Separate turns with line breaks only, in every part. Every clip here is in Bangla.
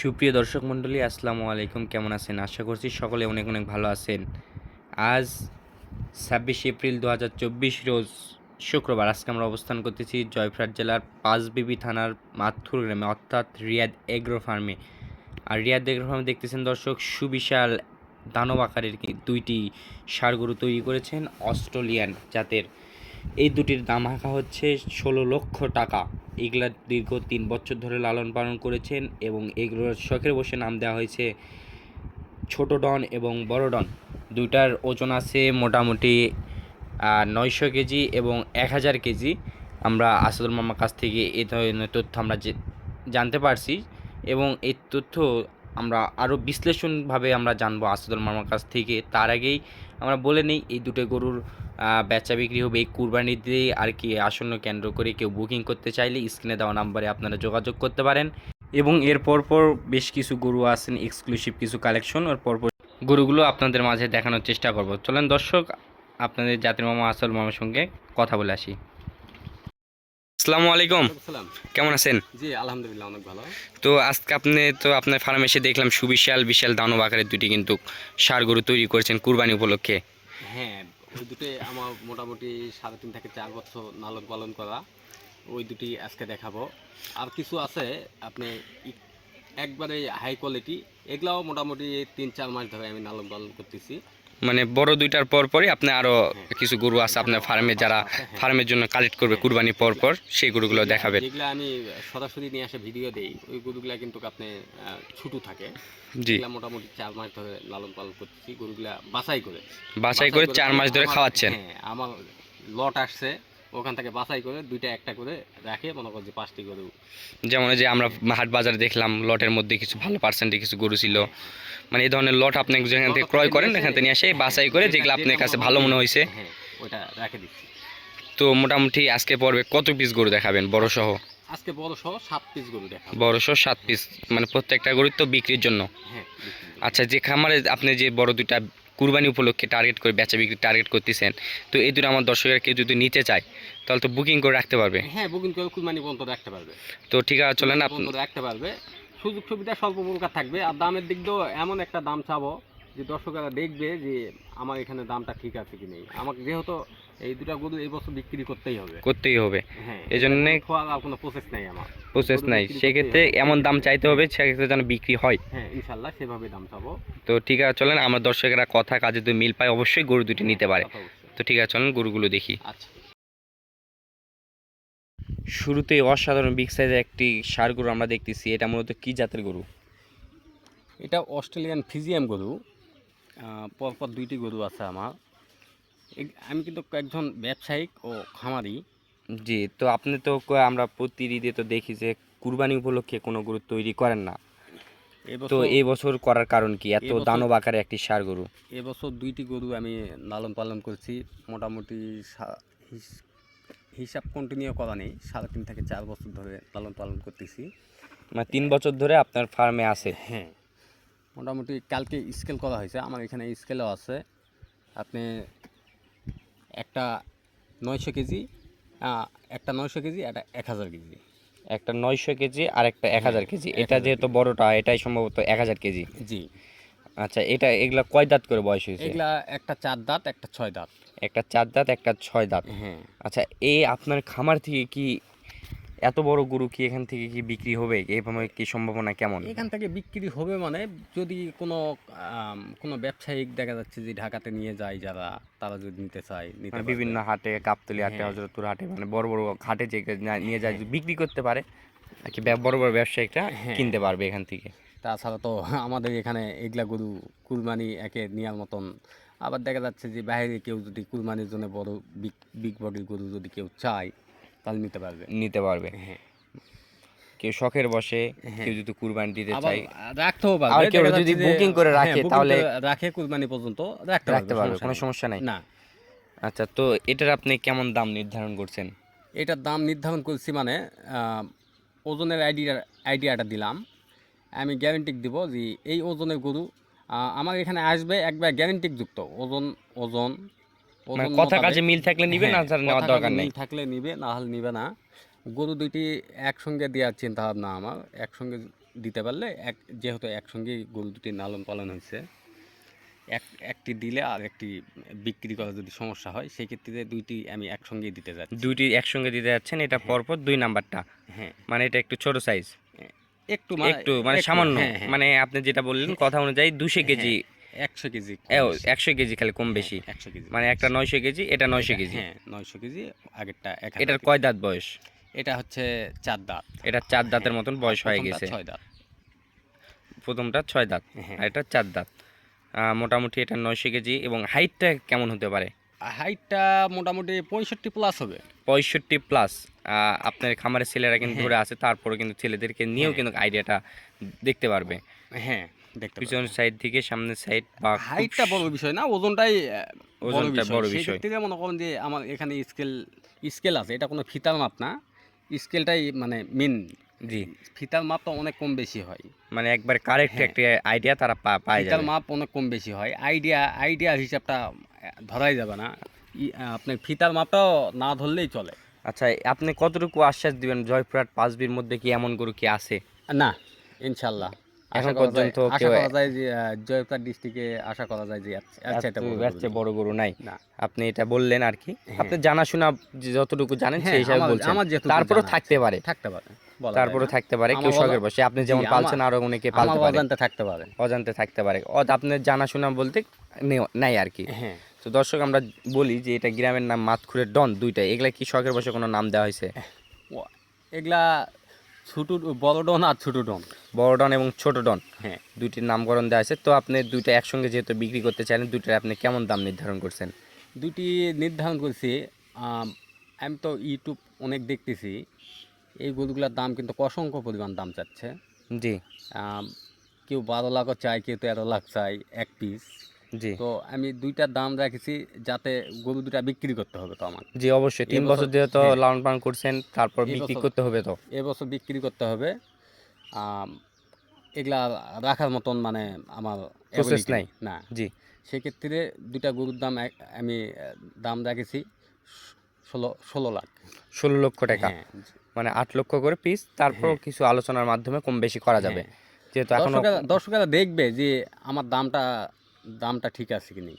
সুপ্রিয় দর্শক মণ্ডলী, আসসালামু আলাইকুম। কেমন আছেন? আশা করছি সকলে অনেক অনেক ভালো আছেন। আজ ছাব্বিশ এপ্রিল দু হাজার চব্বিশ রোজ শুক্রবার। আজকে আমরা অবস্থান করতেছি জয়ফ্রাট জেলার পাঁচবিবি থানার মাথুর গ্রামে, অর্থাৎ রিয়াদ এগ্রো ফার্মে। আর রিয়াদ এগ্রো ফার্মে দেখতেছেন দর্শক, সুবিশাল দানব আকারের দুইটি ষাঁড় গরু তৈরি করেছেন অস্ট্রেলিয়ান জাতের। এই দুটির দাম হাঁকা হচ্ছে ষোলো লক্ষ টাকা। এগুলা দীর্ঘ তিন বছর ধরে লালন পালন করেছেন এবং এগুলোর শখের বসে নাম দেওয়া হয়েছে ছোট ডন এবং বড় ডন। দুইটার ওজন আছে মোটামুটি নয়শো কেজি এবং এক হাজার কেজি। আমরা আসাদুল মামার কাছ থেকে এই ধরনের তথ্য আমরা জানতে পারছি এবং এই তথ্য আমরা আরও বিশ্লেষণভাবে আমরা জানব আসাদুল মামার কাছ থেকে। তার আগেই আমরা বলে নিই, এই দুটো গরুর বেচা বিক্রি হবে এই কুরবানি দিয়ে আর কি আসন্ন কেন্দ্র করে কেউ বুকিং করতে চাইলে স্ক্রিনে দেওয়া নাম্বারে আপনারা যোগাযোগ করতে পারেন। এবং এর পরপর বেশ কিছু গরু আছেন এক্সক্লুসিভ কিছু কালেকশন ওর পরপর গরুগুলো আপনাদের মাঝে দেখানোর চেষ্টা করব। চলেন দর্শক আপনাদের জাতির মামা আসল মামার সঙ্গে কথা বলে আসি। আসসালামু আলাইকুম
সালাম
কেমন আছেন?
জি আলহামদুলিল্লাহ অনেক ভালো।
তো আজকে আপনি তো আপনার ফার্মে এসে দেখলাম সুবিশাল বিশাল দানব আকারের দুটি কিন্তু ষাড় গরু তৈরি করেছেন কুরবানি উপলক্ষে।
হ্যাঁ ওই দুটোই আমার মোটামুটি সাড়ে তিন থেকে চার বছর লালন পালন করা, ওই দুটি আজকে দেখাবো। আর কিছু আছে আপনি একবারে হাই কোয়ালিটি এগুলাও মোটামুটি তিন চার মাস ধরে আমি লালন পালন করতেছি।
মানে বড় দুইটার পর পরই আপনি আরও কিছু গরু আছে আপনার ফার্মে যারা ফার্মের জন্য কালেক্ট করবে কুরবানি পর পর সেই গরুগুলো দেখাবেন
যেগুলো আমি সরাসরি নিয়ে আসে ভিডিও দেই ওই গরুগুলো কিন্তু আপনি ছুটু থাকে।
জি।
মোটামুটি চার মাস ধরে লালন পালন করছি গরুগুলা বাছাই করে।
বাছাই করে চার মাস ধরে খাওয়াচ্ছেন?
হ্যাঁ আমার লট আসছে। ওখান থেকে বাছাই করে দুইটা একটা করে রাখে মনে করছি পাঁচটি গরু।
যেমন যে আমরা হাট বাজারে দেখলাম লটের মধ্যে কিছু ভালো পার্সেন্টে কিছু গরু ছিল। মানে এই ধরনের লট আপনি যেখান থেকে ক্রয় করেন এখান থেকে নিয়ে এসে বাছাই করে যেগুলো আপনার কাছে ভালো মনে হয়েছে।
হ্যাঁ ওইটা রেখে দিচ্ছি।
তো মোটামুটি আজকে পর্বে কত পিস গরু দেখাবেন বড় সহ?
আজকে বড় সহ সাত পিস গরু দেখাবো।
বড় সহ সাত পিস মানে প্রত্যেকটা গরু তো বিক্রির জন্য।
হ্যাঁ
আচ্ছা যে খামারে আপনি যে বড় দুইটা কুরবানি উপলক্ষে টার্গেট করে বেচা বিক্রি টার্গেট করতেছেন। তো এই দুটো আমার দর্শকের কেউ যদি নিতে চায় তাহলে তো বুকিং করে রাখতে পারবে।
হ্যাঁ বুকিং করে কুরবানি পর্যন্ত রাখতে পারবে।
তো ঠিক আছে চলেন আপনি।
রাখতে পারবে। সুযোগ সুবিধা স্বল্প প্রকার থাকবে। আর দামের দিক দিয়েও এমন একটা দাম চাবো যে দর্শকেরা দেখবে যে আমার এখানে দামটা ঠিক আছে কি নেই। আমাকে যেহেতু এই দুটা গরু এই বছর বিক্রি করতেই হবে।
করতেই হবে।
হ্যাঁ
এই জন্যে
কোনো প্রসেস নেই আমার।
প্রসেস নাই। সেক্ষেত্রে এমন দাম চাইতে হবে সেক্ষেত্রে যেন বিক্রি হয়।
হ্যাঁ ইনশাল্লাহ সেভাবে দাম চাবো।
তো ঠিক আছে চলেন আমার দর্শকেরা কথা কাজে যদি মিল পায় অবশ্যই গরু দুটি নিতে পারে। তো ঠিক আছে চলেন গরুগুলো দেখি।
আচ্ছা।
শুরুতেই অসাধারণ বিগ সাইজের একটি সার গরু আমরা দেখতেছি। এটা মূলত কি জাতের গরু?
এটা অস্ট্রেলিয়ান ফিজিয়াম গরু। পরপর দুইটি গরু আছে আমার। আমি কিন্তু একজন ব্যবসায়িক ও খামারি।
জি তো আপনি তো আমরা প্রতি ঈদে তো দেখি যে কুরবানি উপলক্ষে কোনো গরু তৈরি করেন না। তো
এবছর
এই বছর করার কারণ কি? এত দানব আকারে একটি সার গরু।
এবছর দুইটি গরু আমি লালন পালন করছি। মোটামুটি হিসাব কন্টিনিউ করা নেই। সাড়ে তিন থেকে চার বছর ধরে লালন পালন করতেছি।
মানে তিন বছর ধরে আপনার ফার্মে আছে।
হ্যাঁ। মোটামুটি কালকে স্কেল করা হয়েছে। আমার এখানে স্কেলও আছে। আপনি একটা নয়শো কেজি একটা নয়শো কেজি একটা এক হাজার কেজি।
একটা নয়শো কেজি আর একটা এক হাজার কেজি। এটা যেহেতু বড়টা এটাই সম্ভবত এক হাজার কেজি।
জি।
আচ্ছা এটা এগুলা কয় দাঁত করে বয়স হয়েছে?
এগুলা একটা চার দাঁত একটা ছয় দাঁত।
একটা চার দাঁত একটা ছয় দাঁত।
হ্যাঁ।
আচ্ছা এই আপনার খামার থেকে কি এত বড় গরু কি এখান থেকে কি বিক্রি হবে? এইভাবে কি সম্ভাবনা কেমন?
এখান থেকে বিক্রি হবে মানে যদি কোনো কোনো ব্যবসায়িক দেখা যাচ্ছে যে ঢাকাতে নিয়ে যায় যারা তারা যদি নিতে চায় নিতে
মানে বিভিন্ন হাটে কাপতলি হাটে
হ্যাঁ।
হজরতপুর হাটে মানে বড় বড় হাটে যে নিয়ে যায় যদি বিক্রি করতে পারে। আর কি বড় বড় ব্যবসায়িকরা
হ্যাঁ।
কিনতে পারবে এখান থেকে।
তাছাড়া তো আমাদের এখানে এগুলা গরু কুরবানি একে নেওয়ার মতন। আবার দেখা যাচ্ছে যে বাইরে কেউ যদি কুরবানির জন্য বড় বিগ বিগ বডির গরু যদি কেউ চায় তাহলে নিতে পারবে।
নিতে পারবে।
হ্যাঁ।
কেউ শখের বসে
হ্যাঁ।
কেউ যদি কুরবানি দিতে চায়।
রাখতেও পারবে।
আর কেউ যদি booking করে
হ্যাঁ,
রাখে তাহলে-
রাখে কুরবানি পর্যন্ত রাখতে
রাখতে পারবে কোনো সমস্যা নাই।
না।
আচ্ছা তো এটার আপনি কেমন দাম নির্ধারণ করছেন?
এটার দাম নির্ধারণ করছি মানে ওজনের আইডিয়া আইডিয়াটা দিলাম। আমি গ্যারেন্টি দিব যে এই ওজনের গরু আমার এখানে আসবে একবার গ্যারেন্টি যুক্ত। ওজন ওজন
মানে কথা কাজে মিল থাকলে নিবে না
হ্যাঁ,
স্যার নেওয়ার দরকার নেই।
থাকলে নিবে না হলে নিবে না। গরু দুইটি একসঙ্গে দেওয়ার চিন্তা ভাবনা আমার। একসঙ্গে দিতে পারলে এক যেহেতু একসঙ্গে গরু দুটি লালন পালন হয়েছে এক একটি দিলে আর একটি বিক্রি করা যদি সমস্যা হয় সেই ক্ষেত্রে দুইটি আমি একসঙ্গেই দিতে যাচ্ছি।
দুইটি একসঙ্গে দিতে যাচ্ছেন এটা পরপর দুই নাম্বারটা।
হ্যাঁ।
মানে এটা একটু ছোট সাইজ
একটু মানে
একটু মানে সামান্য।
হ্যাঁ, হ্যাঁ।
মানে আপনি যেটা বললেন কথা অনুযায়ী দুশো কেজি
একশো কেজি
একশো কেজি খালি কম বেশি।
একশো কেজি
মানে একটা নয়শো কেজি এটা নয়শো কেজি।
হ্যাঁ নয়শো কেজি আগেরটা এক
এটার কয় দাঁত বয়স?
এটা হচ্ছে চার দাঁত।
এটা চার দাঁতের মতন বয়স হয়ে গেছে।
ছয় দাঁত।
প্রথমটা ছয় দাঁত
হ্যাঁ।
আর এটা চার দাঁত। মোটামুটি এটা নয়শো কেজি এবং হাইটটা কেমন হতে পারে?
হাইটটা মোটামুটি পঁয়ষট্টি প্লাস হবে।
পঁয়ষট্টি প্লাস। আপনার খামারের ছেলেরা কিন্তু
হ্যাঁ।
ধরে আছে তারপরে কিন্তু ছেলেদেরকে নিয়েও
হ্যাঁ।
কিন্তু আইডিয়াটা দেখতে পারবে।
হ্যাঁ। দেখতে।
পিছনের সাইড থেকে সামনের সাইড বা
হাইটটা বড় বিষয় না ওজনটাই
ওজনটা বড় বিষয়।
থেকে মনে করেন যে আমার এখানে স্কেল স্কেল আছে এটা কোনো ফিতার মাপ না। স্কেলটাই মানে মেন
জি।
ফিতার মাপটা অনেক কম বেশি হয়।
মানে একবার কারেক্ট
হ্যাঁ।
একটা আইডিয়া তারা পায়
ফিতার মাপ অনেক কম বেশি হয়। আইডিয়া আইডিয়া হিসাবটা ধরাই যাবে না। আপনার ফিতার মাপটাও না ধরলেই চলে।
আচ্ছা আপনি কতটুকু আশ্বাস দিবেন? জয়পুরহাট পাঁচবির মধ্যে কি এমন গরু কি আছে?
না ইনশাল্লাহ। আশা
পর্যন্ত কেউ-
করা যায় যে আহ, ডিস্ট্রিক্টে আশা করা যায় যে এর বড় গরু
নাই। আপনি এটা বললেন আর কি।
হ্যাঁ।
আপনি জানাশোনা যতটুকু জানেন
হ্যাঁ,
সেই হিসাবে বলছেন। তারপরেও থাকতে পারে।
থাকতে পারে
তারপরে থাকতে পারে কেউ শখের বসে। আপনি যেমন পালছেন আরও অনেকে পালতে পারে।
অজান্তে থাকতে পারে।
অজান্তে থাকতে পারে। আপনার জানাশোনা বলতে নাই আর কি।
হ্যাঁ।
তো দর্শক আমরা বলি যে এটা গ্রামের নাম মাতখুরের ডন দুইটা এগুলা কি শখের বসে কোনো নাম দেওয়া হয়েছে?
এগুলা ছোট বড় ডন আর ছোট ডন।
বড় ডন এবং ছোট ডন।
হ্যাঁ
দুইটির নামকরণ দেওয়া আছে। তো আপনি দুইটা একসঙ্গে যেহেতু বিক্রি করতে চান দুইটার আপনি কেমন দাম নির্ধারণ করছেন?
দুটি নির্ধারণ করছি আমি তো ইউটিউব অনেক দেখতেছি। এই গরুগুলোর দাম কিন্তু অসংখ্য পরিমাণ দাম চাচ্ছে।
জি।
কেউ বারো লাখও চায় কেউ তেরো লাখ চাই এক পিস
জি।
তো আমি দুইটা দাম রেখেছি যাতে গরু দুটা বিক্রি করতে হবে তো আমার।
জি অবশ্যই। তিন বছর যেহেতু
হ্যাঁ।
লালন পালন করছেন তারপর বিক্রি করতে হবে তো।
এবছর বিক্রি করতে হবে। এগুলা রাখার মতন মানে আমার ability
নাই।
না।
জি।
সেক্ষেত্রে দুইটা গরুর দাম আমি দাম রেখেছি ষোলো ষোলো লাখ।
ষোলো লক্ষ টাকা।
হ্যাঁ
মানে আট লক্ষ করে পিস তারপর
হ্যাঁ।
কিছু আলোচনার মাধ্যমে কম বেশি করা যাবে। যেহেতু এখনও
দর্শকেরা দেখবে যে আমার দামটা দামটা ঠিক আছে কি নেই?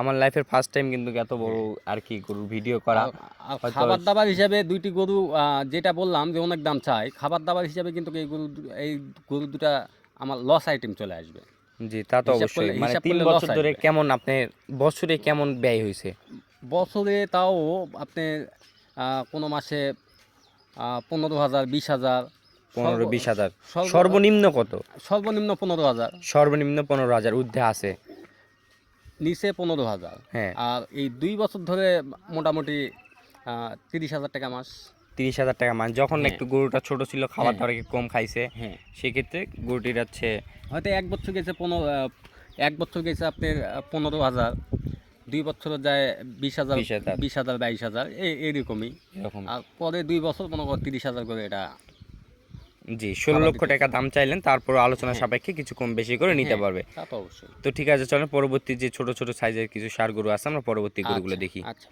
আমার লাইফের ফার্স্ট টাইম কিন্তু এত বড় আর কি গরুর ভিডিও করা।
খাবার দাবার হিসাবে দুইটি গরু যেটা বললাম যে অনেক দাম চাই খাবার দাবার হিসাবে কিন্তু এই গরু এই গরু দুটা আমার লস আইটেম চলে আসবে।
জি তা তো অবশ্যই। মানে তিন বছর ধরে কেমন আপনি বছরে কেমন ব্যয় হয়েছে?
বছরে তাও আপনি কোনো মাসে পনেরো হাজার বিশ হাজার
পনেরো বিশ হাজার। সর্বনিম্ন কত?
সর্বনিম্ন পনেরো হাজার।
সর্বনিম্ন পনেরো হাজার ঊর্ধ্বে আছে।
নিচে পনেরো হাজার।
হ্যাঁ।
আর এই দুই বছর ধরে মোটামুটি তিরিশ হাজার টাকা মাস।
তিরিশ হাজার টাকা মান যখন
হ্যাঁ।
একটু গরুটা ছোট ছিল খাবার
হ্যাঁ।
দাবার কম খাইছে
হ্যাঁ।
সেক্ষেত্রে গরুটির হচ্ছে
হয়তো এক বছর গেছে পনেরো এক বছর গেছে আপনার পনেরো হাজার। দুই বছর যায় বিশ হাজার
20,000
বিশ হাজার বাইশ হাজার এই এইরকমই
এরকম
আর পরে দুই বছর মনে করো তিরিশ হাজার করে এটা
জি ষোলো লক্ষ টাকা দাম চাইলেন তারপর আলোচনা
হ্যাঁ।
সাপেক্ষে কিছু কম বেশি করে নিতে
হ্যাঁ,
পারবে।
তো অবশ্যই।
তো ঠিক আছে চলেন পরবর্তী যে ছোট ছোট সাইজের কিছু সার গরু আছে আমরা পরবর্তী গরুগুলো
আচ্ছা,
দেখি।
আচ্ছা।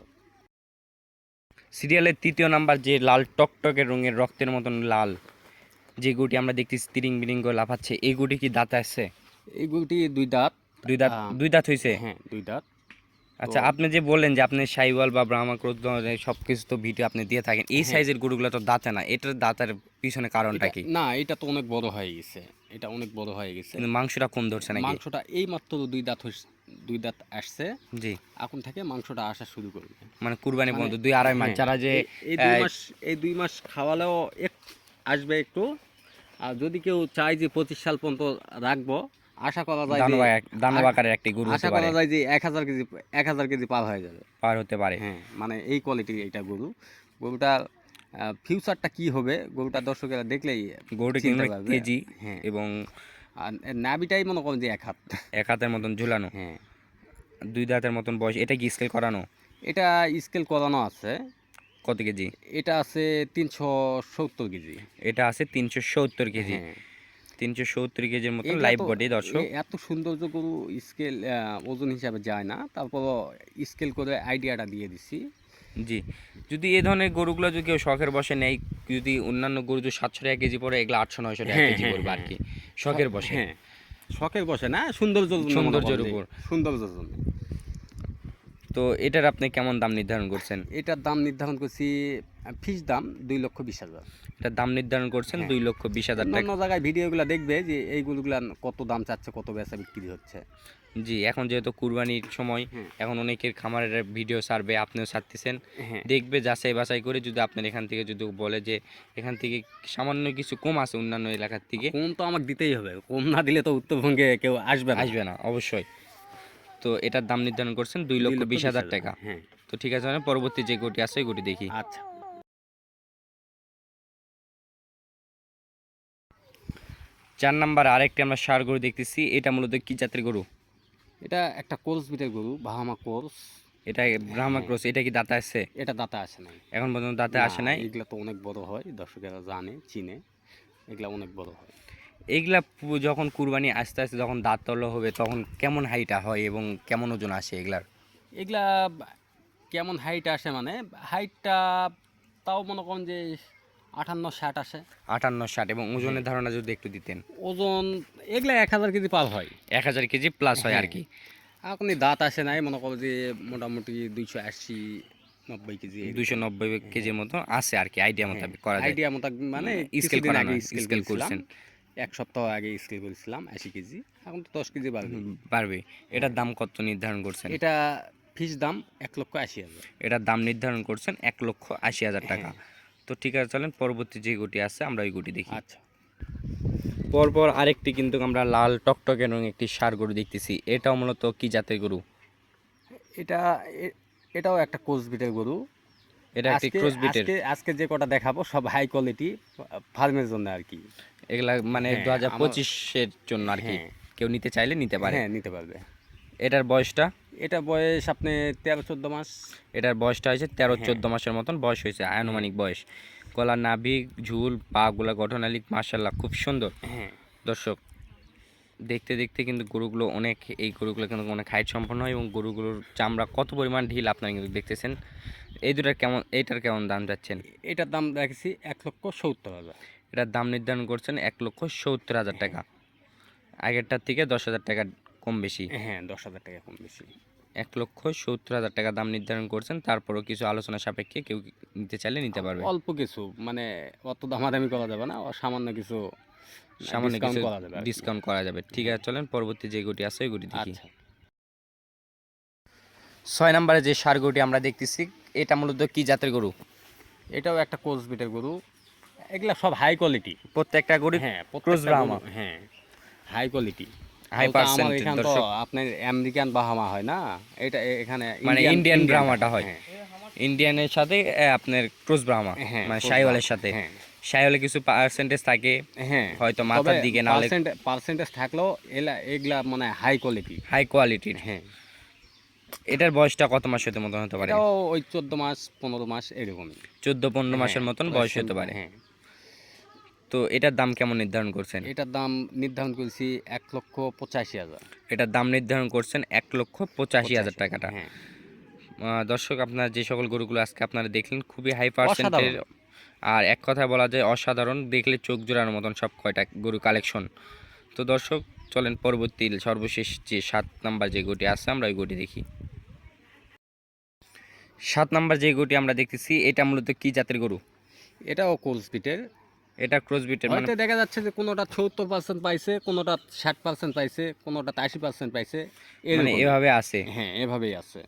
সিরিয়ালের তৃতীয় নাম্বার যে লাল টকটকে রঙের রক্তের মতন লাল যে গুটি আমরা দেখতেছি তিরিং বিরিং করে লাফাচ্ছে এই গুটি কি দাঁত আসছে
এই গুটি দুই দাঁত।
দুই দাঁত দুই দাঁত হয়েছে
হ্যাঁ দুই দাঁত।
আচ্ছা আপনি যে বললেন যে আপনি সাইওয়াল বা ব্রাহ্মাক্রোধ সব কিছু তো ভিডিও আপনি দিয়ে থাকেন এই
হ্যাঁ।
সাইজের গরুগুলো তো দাঁতে না এটার দাঁতের পিছনে কারণটা কি?
না এটা তো অনেক বড় হয়ে গেছে এটা অনেক বড় হয়ে গেছে।
মাংসটা কম ধরছে নাকি?
মাংসটা এই মাত্র দুই দাঁত দুই দাঁত আসছে।
জি।
এখন থেকে মাংসটা আসা শুরু করবে।
মানে কুরবানি
মানে-
পর্যন্ত দুই আড়াই মাস
হ্যাঁ,
যারা যে
এই- এই দুই মাস এই দুই মাস খাওয়ালেও এক আসবে একটু। আর যদি কেউ চায় যে পঁচিশ সাল পর্যন্ত রাখব আশা করা যায়
দানব আকারের একটি গরু
আশা করা যায় যে এক হাজার কেজি এক হাজার কেজি পার হয়ে যাবে।
পার হতে পারে।
হ্যাঁ মানে এই কোয়ালিটির এইটা গরু। গরুটার ফিউচারটা কি হবে গরুটা দর্শকেরা দেখলেই
গরুটা কিন্তু কেজি
হ্যাঁ।
এবং
নাবিটাই মনে করেন যে এক হাত।
এক হাতের মতন ঝুলানো।
হ্যাঁ।
দুই দাঁতের মতন বয়স। এটা কি স্কেল করানো?
এটা স্কেল করানো আছে।
কত কেজি?
এটা আছে তিনশো সত্তর কেজি।
এটা আছে তিনশো সত্তর কেজি।
হ্যাঁ।
তিনশো সত্তর কেজির
এগুলা
লাইভ বডি দর্শক।
এ- এত সৌন্দর্য গরু স্কেল ওজন হিসাবে যায় না। তারপরও স্কেল করে আইডিয়াটা দিয়ে দিছি।
জি। যদি এই ধরনের গরুগুলো যদি কেউ শখের বসে নেয় যদি অন্যান্য গরু যদি সাতশো টাকা কেজি পড়ে এগুলো আটশো নয়শো টাকা
হ্যাঁ,
কেজি
হ্যাঁ,
পড়বে আর
হ্যাঁ।
কি। শখের বসে
হ্যাঁ। শখের বসে না সৌন্দর্য
সৌন্দর্যের উপর।
সৌন্দর্যের জন্য
তো এটার আপনি কেমন দাম নির্ধারণ করছেন?
এটার দাম নির্ধারণ করছি ফিস দাম দুই লক্ষ বিশ হাজার।
এটার দাম নির্ধারণ করছেন
হ্যাঁ।
দুই লক্ষ বিশ হাজার
অন্য জায়গায় ভিডিওগুলো দেখবে যে এই গরুগুলা কত দাম চাচ্ছে কত বেচা বিক্রি হচ্ছে।
জি এখন যেহেতু কুরবানির সময় এখন অনেকের খামারের ভিডিও ছাড়বে আপনিও ছাড়তেছেন
হ্যাঁ।
দেখবে যাচাই বাছাই করে যদি আপনার এখান থেকে যদি বলে যে এখান থেকে সামান্য কিছু কম আছে অন্যান্য এলাকার থেকে।
কম তো আমাকে দিতেই হবে কম না দিলে তো উত্তরবঙ্গে কেউ আসবে
আসবে না অবশ্যই। তো এটার দাম নির্ধারণ করছেন দুই লক্ষ বিশ হাজার টাকা।
হ্যাঁ।
তো ঠিক আছে মানে পরবর্তী যে গরুটি আছে ওই গরুটি দেখি।
আচ্ছা।
চার নাম্বার আরেকটি আমরা সার গরু দেখতেছি এটা মূলত কি জাতের গরু?
এটা একটা কোর্স বিটের গরু বাহামা কোর্স
এটা ব্রাহ্মা ক্রস এটা কি দাঁতে আছে?
এটা দাঁতে আসে নাই।
এখন পর্যন্ত দাঁতে আসে নাই?
এগুলা তো অনেক বড় হয় দর্শকেরা জানে চিনে এগুলা অনেক বড় হয়।
এইগুলা পু- যখন কুরবানি আস্তে আস্তে যখন দাঁত তলা হবে তখন কেমন হাইটা হয় এবং কেমন ওজন আসে এগুলার?
এগুলা কেমন হাইট আসে মানে হাইটটা তাও মনে করেন যে আটান্ন ষাট আসে।
আটান্ন ষাট এবং ওজনের ধারণা যদি একটু দিতেন।
ওজন এগুলা এক হাজার কেজি পার হয়।
এক হাজার কেজি প্লাস হয় আর কি।
আপনি দাঁত আসে নাই মনে করো যে মোটামুটি দুইশো আশি নব্বই কেজি
দুইশো নব্বই কেজির মতো আছে আর কি আইডিয়া মোতাবেক করা
আইডিয়া মতো মানে
স্কেল
স্কেল
করছেন।
এক সপ্তাহ আগে স্কেল করেছিলাম আশি কেজি। এখন তো দশ কেজি বাড়বে।
পারবে এটার দাম কত নির্ধারণ করছেন?
এটা ফিস দাম এক লক্ষ আশি হাজার।
এটার দাম নির্ধারণ করছেন এক লক্ষ আশি হাজার টাকা। তো ঠিক আছে চলেন পরবর্তী যে গুটি আছে আমরা ওই গুটি দেখি।
আচ্ছা।
পরপর আরেকটি কিন্তু আমরা লাল টকটকে রঙ একটি সার গরু দেখতেছি। এটাও মূলত কি জাতের গরু?
এটা এটাও একটা কোচবিটের গরু।
এটা একটি
আজকে-
ক্রস বিটের
আজকে আজকে যে কটা দেখাবো সব হাই কোয়ালিটি ফার্মের জন্য আর কি।
এগুলা মানে
হ্যাঁ,
দু হাজার পঁচিশের জন্য আর কি।
হ্যাঁ।
কেউ নিতে চাইলে নিতে পারে।
হ্যাঁ নিতে পারবে।
এটার বয়সটা?
এটা বয়স আপনি তেরো চোদ্দ মাস।
এটার বয়সটা হয়েছে তেরো
হ্যাঁ।
চোদ্দ মাসের মতন বয়স হয়েছে আনুমানিক বয়স। গলা নাভি ঝুল পা গুলা গঠনালী মার্শাল্লাহ খুব সুন্দর।
হ্যাঁ।
দর্শক দেখতে দেখতে কিন্তু গরুগুলো অনেক এই গরুগুলো কিন্তু অনেক হাইট সম্পন্ন হয় এবং গরুগুলোর চামড়া কত পরিমাণ ঢিল আপনারা কিন্তু দেখতেছেন। এই দুটার কেমন এইটার কেমন দাম যাচ্ছেন?
এটার দাম দেখেছি এক লক্ষ সত্তর হাজার।
এটার দাম নির্ধারণ করছেন এক লক্ষ সত্তর হাজার টাকা। আগেরটার থেকে দশ হাজার টাকা কম বেশি।
হ্যাঁ দশ হাজার টাকা কম বেশি।
এক লক্ষ সত্তর হাজার টাকা দাম নির্ধারণ করছেন তারপরও কিছু আলোচনা সাপেক্ষে কেউ নিতে চাইলে নিতে পারবে।
অল্প কিছু মানে অত দামাদামি করা যাবে না সামান্য কিছু
সামান্য কিছু ডিসকাউন্ট করা যাবে। ঠিক আছে চলেন পরবর্তী যে গুটি আছে ওই গুটি দেখি।
আচ্ছা।
ছয় নম্বরে যে সার গরুটি আমরা দেখতেছি এটা মূলত কি জাতের গরু?
এটাও একটা কোচ বিটের গরু। এগুলা সব হাই কোয়ালিটি
প্রত্যেকটা গরু
হ্যাঁ প্রত্যেকটা হ্যাঁ হাই কোয়ালিটি
হাই
আমার
পার্সেন্ট
এখানে তো আপনার আমেরিকান বাহামা হয় না? এটা এখানে
মানে ইন্ডিয়ান ব্রাহ্মাটা হয়।
হ্যাঁ,
ইন্ডিয়ানের সাথে আপনার ক্রুজ ব্রাহ্মা
হ্যাঁ,
মানে শাইওয়ালের সাথে।
হ্যাঁ।
শাইওয়ালে কিছু পার্সেন্টেজ থাকে।
হ্যাঁ।
হয়তো মাথার দিকে নাহলে
পার্সেন্টেজ থাকলেও এলা এগুলা মানে হাই কোয়ালিটি
হাই কোয়ালিটির
হ্যাঁ।
এটার বয়সটা কত মাস হতে মতন হতে পারে?
ওই চোদ্দ মাস পনেরো মাস এরকমই।
চোদ্দ পনেরো মাসের
হ্যাঁ,
মতন বয়স হতে পারে।
হ্যাঁ।
তো এটার দাম কেমন নির্ধারণ করছেন?
এটার দাম নির্ধারণ করেছি এক লক্ষ পঁচাশি হাজার।
এটার দাম নির্ধারণ করছেন এক লক্ষ পঁচাশি হাজার টাকাটা।
হ্যাঁ।
দর্শক আপনার যে সকল গরুগুলো আজকে আপনারা দেখলেন খুবই হাই পার্সেন্টের আর এক কথা বলা যায় অসাধারণ। দেখলে চোখ জোড়ার মতন সব কয়টা গরু কালেকশন তো দর্শক চলেন পরবর্তী সর্বশেষ যে সাত নাম্বার যে গরুটি আছে আমরা ওই গরুটি দেখি। সাত নাম্বার যে গরুটি আমরা দেখতেছি এটা মূলত কি জাতের গরু?
এটাও কোল স্পিটের
এটা ক্রসবিটের মানে
দেখা যাচ্ছে যে কোনোটা সত্তর পার্সেন্ট পাইছে কোনোটা ষাট পার্সেন্ট পাইছে কোনোটা আশি পার্সেন্ট পাইছে
মানে এভাবে আছে?
হ্যাঁ এভাবেই আছে।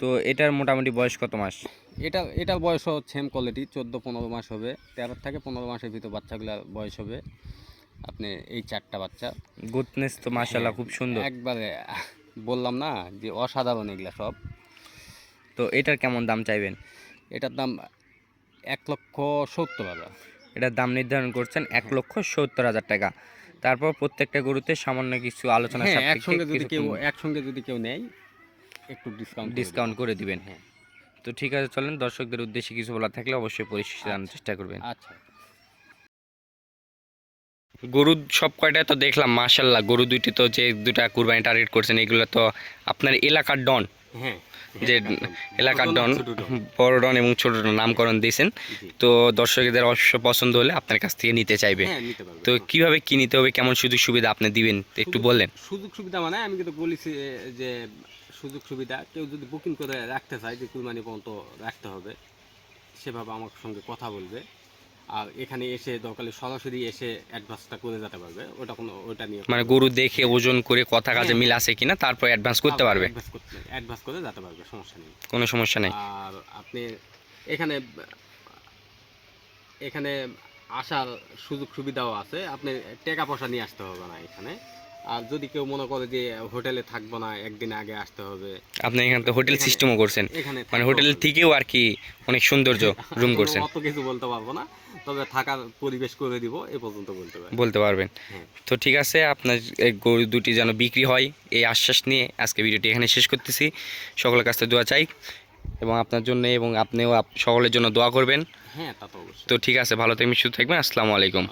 তো এটার মোটামুটি বয়স কত মাস?
এটা এটা বয়স সেম কোয়ালিটি চোদ্দ পনেরো মাস হবে। তেরো থেকে পনেরো মাসের ভিতর বাচ্চাগুলোর বয়স হবে। আপনি এই চারটা বাচ্চা।
গুডনেস তো মাশাল্লাহ খুব সুন্দর।
একবারে বললাম না যে অসাধারণ এগুলা সব।
তো এটার কেমন দাম চাইবেন?
এটার দাম এক লক্ষ সত্তর হাজার।
এটার দাম নির্ধারণ করছেন এক লক্ষ সত্তর হাজার টাকা। তারপর প্রত্যেকটা গরুতে সামান্য কিছু আলোচনা
হ্যাঁ একসঙ্গে যদি কেউ একসঙ্গে যদি কেউ নেয় একটু ডিসকাউন্ট
ডিসকাউন্ট করে দিবেন।
হ্যাঁ।
তো ঠিক আছে চলেন দর্শকদের উদ্দেশ্যে কিছু বলা থাকলে অবশ্যই পরিশেষে জানার চেষ্টা করবেন।
আচ্ছা।
গরু সব কয়টায় তো দেখলাম মাশাল্লাহ গরু দুইটি তো যে দুটা কুরবানি টার্গেট করছেন এগুলো তো আপনার এলাকার ডন।
হ্যাঁ।
যে এলাকার ডন বড় ডন এবং ছোট ডন নামকরণ দিয়েছেন। তো দর্শকদের অবশ্য পছন্দ হলে আপনার কাছ থেকে নিতে চাইবে।
হ্যাঁ
তো কীভাবে কি নিতে হবে কেমন সুযোগ সুবিধা আপনি দিবেন একটু বললেন।
সুযোগ সুবিধা মানে আমি কিন্তু বলেছি যে সুযোগ সুবিধা কেউ যদি বুকিং করে রাখতে চায় যে কুরবানি পর্যন্ত রাখতে হবে সেভাবে আমার সঙ্গে কথা বলবে। আর এখানে এসে দরকারে সরাসরি এসে অ্যাডভান্সটা করে যেতে পারবে। ওটা কোনো ওটা নিয়ে
মানে গরু দেখে ওজন করে কথা কাজে
হ্যাঁ,
মিল আছে কিনা তারপর অ্যাডভান্স করতে পারবে?
অ্যাডভান্স অ্যাডভান্স করে যেতে পারবে সমস্যা নেই।
কোনো সমস্যা নেই।
আর আপনি এখানে এখানে আসার সুযোগ সুবিধাও আছে। আপনি টাকা পয়সা নিয়ে আসতে হবে না এখানে। আর যদি কেউ মনে করে যে হোটেলে থাকব না একদিন আগে আসতে হবে।
আপনি এখানে তো হোটেল সিস্টেমও করছেন। মানে হোটেল থেকেও আর কি অনেক সৌন্দর্য রুম করছেন।
অত কিছু বলতে পারব না তবে থাকার পরিবেশ করে দিব এ পর্যন্ত বলতে পারি।
বলতে পারবেন।
হ্যাঁ।
তো ঠিক আছে আপনার এই গরু দুটি যেন বিক্রি হয় এই আশ্বাস নিয়ে আজকে ভিডিওটি এখানে শেষ করতেছি। সকলের কাছ থেকে দোয়া চাই এবং আপনার জন্য এবং আপনিও আপ- সকলের জন্য দোয়া করবেন।
হ্যাঁ তা তো অবশ্যই।
তো ঠিক আছে ভালো থাকবেন সুস্থ থাকবেন আসসালামু আলাইকুম।